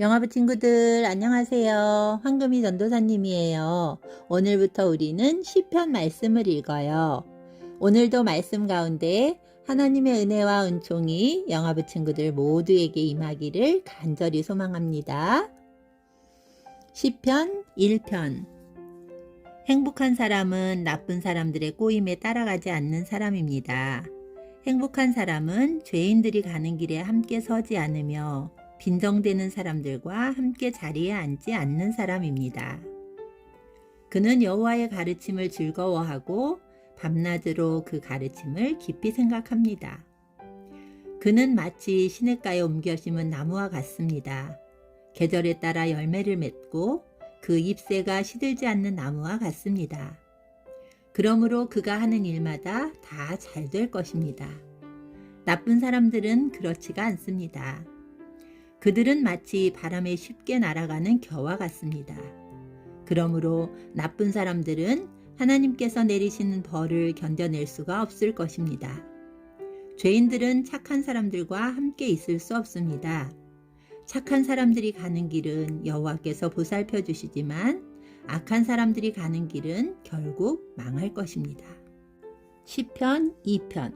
영화부 친구들 안녕하세요. 황금이 전도사님이에요. 오늘부터 우리는 시편 말씀을 읽어요. 오늘도 말씀 가운데 하나님의 은혜와 은총이 영화부 친구들 모두에게 임하기를 간절히 소망합니다. 시편 1편 행복한 사람은 나쁜 사람들의 꼬임에 따라가지 않는 사람입니다. 행복한 사람은 죄인들이 가는 길에 함께 서지 않으며 빈정대는 사람들과 함께 자리에 앉지 않는 사람입니다. 그는 여호와의 가르침을 즐거워하고 밤낮으로 그 가르침을 깊이 생각합니다. 그는 마치 시냇가에 옮겨 심은 나무와 같습니다. 계절에 따라 열매를 맺고 그 잎새가 시들지 않는 나무와 같습니다. 그러므로 그가 하는 일마다 다 잘 될 것입니다. 나쁜 사람들은 그렇지가 않습니다. 그들은 마치 바람에 쉽게 날아가는 겨와 같습니다. 그러므로 나쁜 사람들은 하나님께서 내리시는 벌을 견뎌낼 수가 없을 것입니다. 죄인들은 착한 사람들과 함께 있을 수 없습니다. 착한 사람들이 가는 길은 여호와께서 보살펴 주시지만 악한 사람들이 가는 길은 결국 망할 것입니다. 시편 2편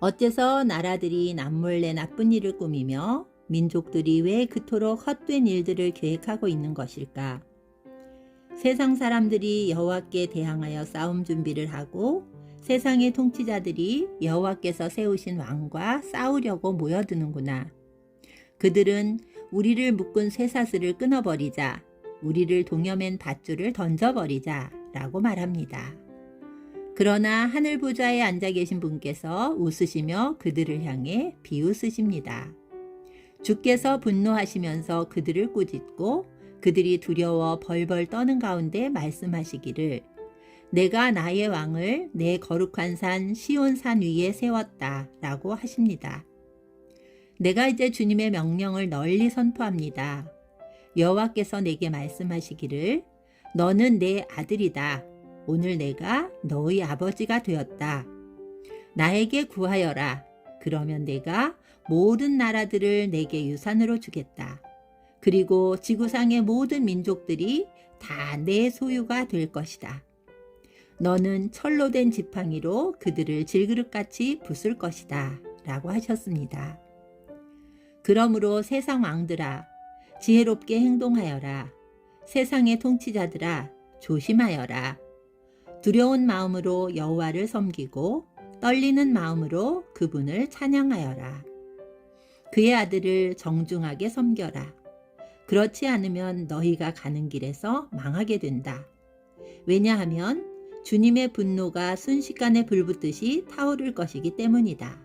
어째서 나라들이 남몰래 나쁜 일을 꾸미며 민족들이 왜 그토록 헛된 일들을 계획하고 있는 것일까? 세상 사람들이 여호와께 대항하여 싸움 준비를 하고 세상의 통치자들이 여호와께서 세우신 왕과 싸우려고 모여드는구나. 그들은 우리를 묶은 쇠사슬을 끊어버리자, 우리를 동여맨 밧줄을 던져버리자 라고 말합니다. 그러나 하늘 보좌에 앉아 계신 분께서 웃으시며 그들을 향해 비웃으십니다. 주께서 분노하시면서 그들을 꾸짖고 그들이 두려워 벌벌 떠는 가운데 말씀하시기를 내가 나의 왕을 내 거룩한 산 시온산 위에 세웠다 라고 하십니다. 내가 이제 주님의 명령을 널리 선포합니다. 여호와께서 내게 말씀하시기를 너는 내 아들이다. 오늘 내가 너의 아버지가 되었다. 나에게 구하여라. 그러면 내가 모든 나라들을 내게 유산으로 주겠다. 그리고 지구상의 모든 민족들이 다 내 소유가 될 것이다. 너는 철로 된 지팡이로 그들을 질그릇같이 부술 것이다. 라고 하셨습니다. 그러므로 세상 왕들아, 지혜롭게 행동하여라. 세상의 통치자들아, 조심하여라. 두려운 마음으로 여호와를 섬기고 떨리는 마음으로 그분을 찬양하여라. 그의 아들을 정중하게 섬겨라. 그렇지 않으면 너희가 가는 길에서 망하게 된다. 왜냐하면 주님의 분노가 순식간에 불붙듯이 타오를 것이기 때문이다.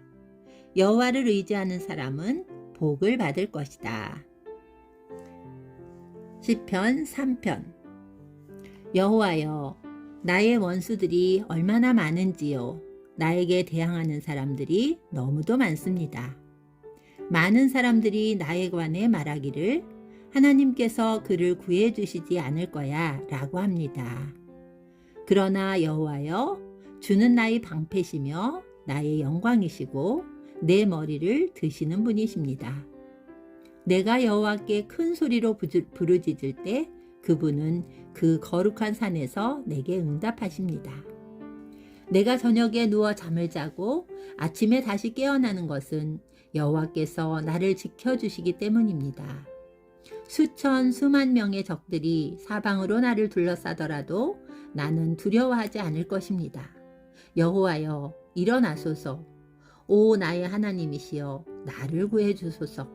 여호와를 의지하는 사람은 복을 받을 것이다. 시편 3편 여호와여 나의 원수들이 얼마나 많은지요 나에게 대항하는 사람들이 너무도 많습니다. 많은 사람들이 나에 관해 말하기를 하나님께서 그를 구해 주시지 않을 거야 라고 합니다. 그러나 여호와여 주는 나의 방패시며 나의 영광이시고 내 머리를 드시는 분이십니다. 내가 여호와께 큰 소리로 부르짖을 때 그분은 그 거룩한 산에서 내게 응답하십니다. 내가 저녁에 누워 잠을 자고 아침에 다시 깨어나는 것은 여호와께서 나를 지켜주시기 때문입니다. 수천 수만 명의 적들이 사방으로 나를 둘러싸더라도 나는 두려워하지 않을 것입니다. 여호와여 일어나소서 오 나의 하나님이시여 나를 구해 주소서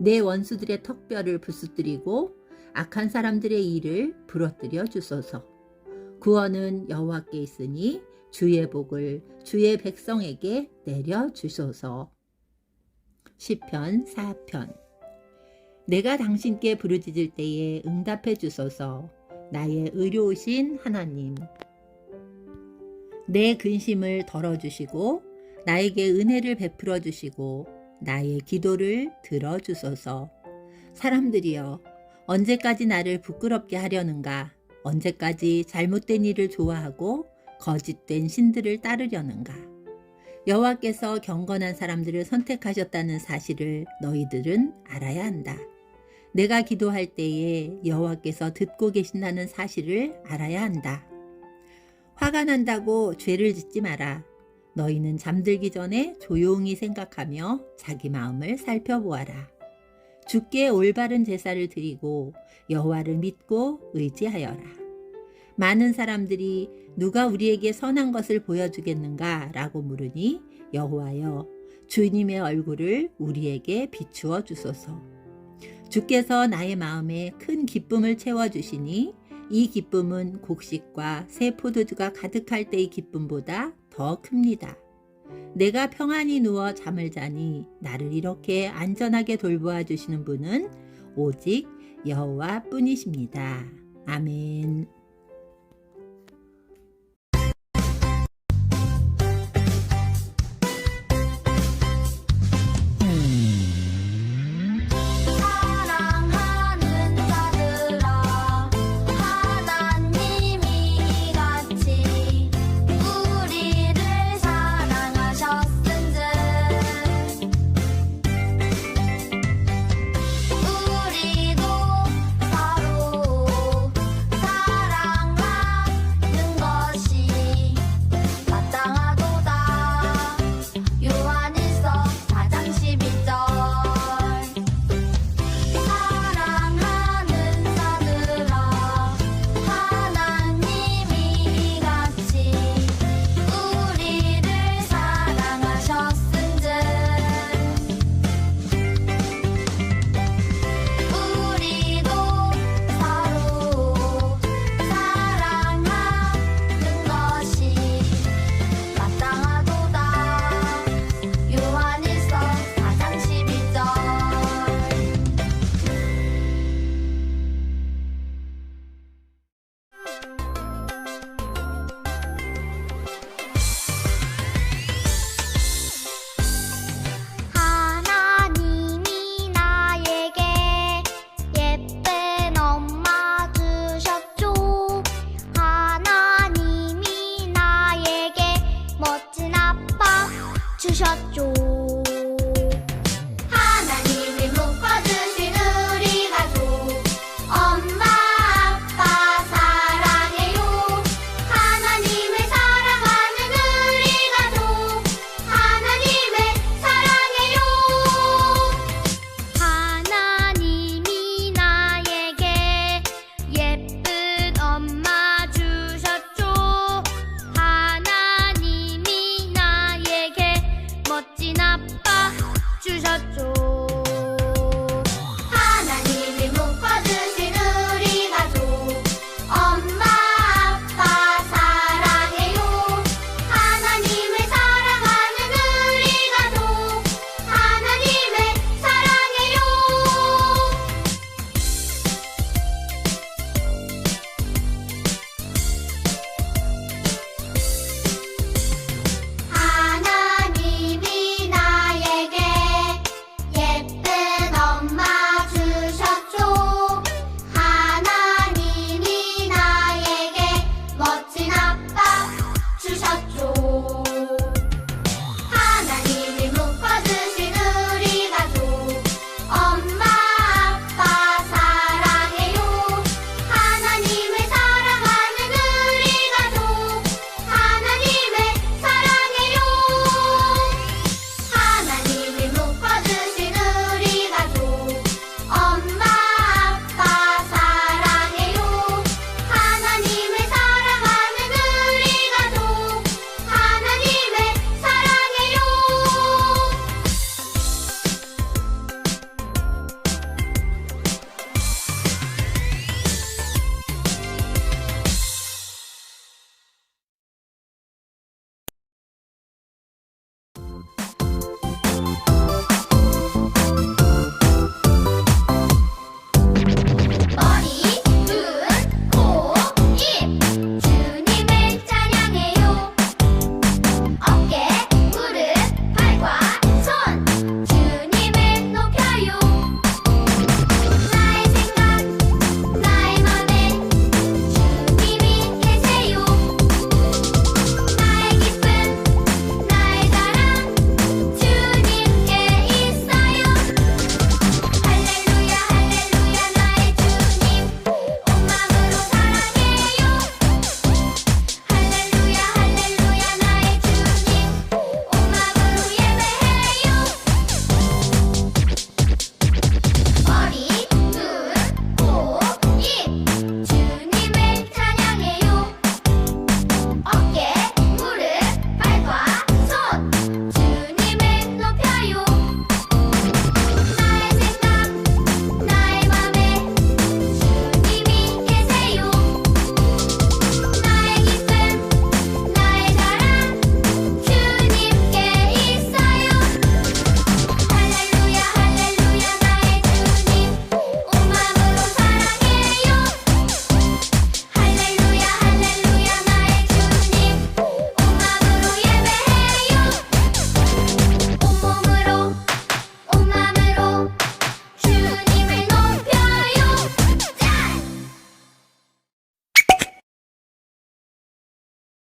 내 원수들의 턱뼈를 부수뜨리고 악한 사람들의 일을 부러뜨려 주소서 구원은 여호와께 있으니 주의 복을 주의 백성에게 내려 주소서 시편 4편. 내가 당신께 부르짖을 때에 응답해 주소서. 나의 의로우신 하나님. 내 근심을 덜어주시고 나에게 은혜를 베풀어 주시고 나의 기도를 들어주소서. 사람들이여 언제까지 나를 부끄럽게 하려는가? 언제까지 잘못된 일을 좋아하고 거짓된 신들을 따르려는가 여호와께서 경건한 사람들을 선택하셨다는 사실을 너희들은 알아야 한다. 내가 기도할 때에 여호와께서 듣고 계신다는 사실을 알아야 한다. 화가 난다고 죄를 짓지 마라. 너희는 잠들기 전에 조용히 생각하며 자기 마음을 살펴보아라. 주께 올바른 제사를 드리고 여호와를 믿고 의지하여라. 많은 사람들이 누가 우리에게 선한 것을 보여주겠는가 라고 물으니 여호와여 주님의 얼굴을 우리에게 비추어 주소서. 주께서 나의 마음에 큰 기쁨을 채워 주시니 이 기쁨은 곡식과 새 포도주가 가득할 때의 기쁨보다 더 큽니다. 내가 평안히 누워 잠을 자니 나를 이렇게 안전하게 돌보아 주시는 분은 오직 여호와 뿐이십니다. 아멘.